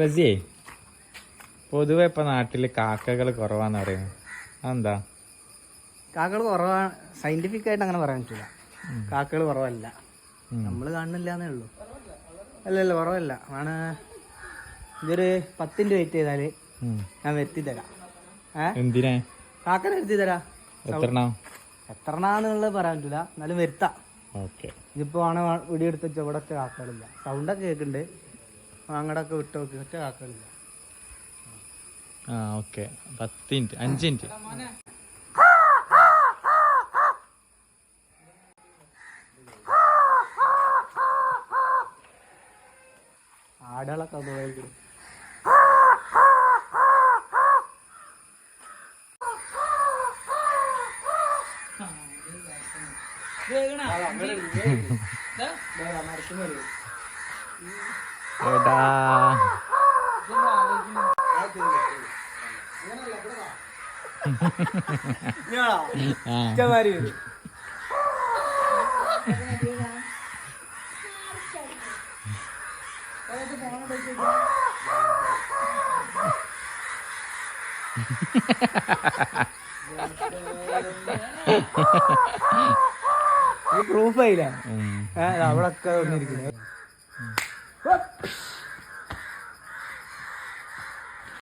റസിയേ പൊതുവെ ഇപ്പൊ നാട്ടിൽ കാക്കകൾ കുറവാന്ന് പറയുന്നത് അതെന്താ? കാക്കകൾ കുറവാണ് സയന്റിഫിക് ആയിട്ട് അങ്ങനെ പറയാൻ പറ്റില്ല കാക്കകൾ കുറവല്ല. നമ്മൾ നമ്മൾ കാണുന്നില്ല എന്നേ ഉള്ളൂ. അല്ല അല്ല കുറവല്ല. ആണ് ഇതൊരു പത്തിന്റെ വെയിറ്റ് ചെയ്താൽ ഞാൻ വരുത്തി തരാം എന്തിനാ? കാക്കനെ വരുത്തി തരാം എത്രണാന്നുള്ളത് പറയാൻ പറ്റില്ല എന്നാലും വരുത്താം. ഇതിപ്പോ ആണ് വീഡിയോ എടുത്ത് ഇവിടെ കാക്കകളില്ല. സൗണ്ടൊക്കെ കേൾക്കുന്നുണ്ട് അങ്ങടൊക്കെ വിട്ട് നോക്കി ഒറ്റ കാക്കകളില്ല ആ ഓക്കെ. പത്ത് മിനിറ്റ് അഞ്ച് മിനിറ്റ്. ആടുകളൊക്കെ പോയത് എടാ. പ്രൂഫ് ആയില്ലേ? അവിടെ ഒക്കെ വന്നിരിക്കുന്നത് Hup.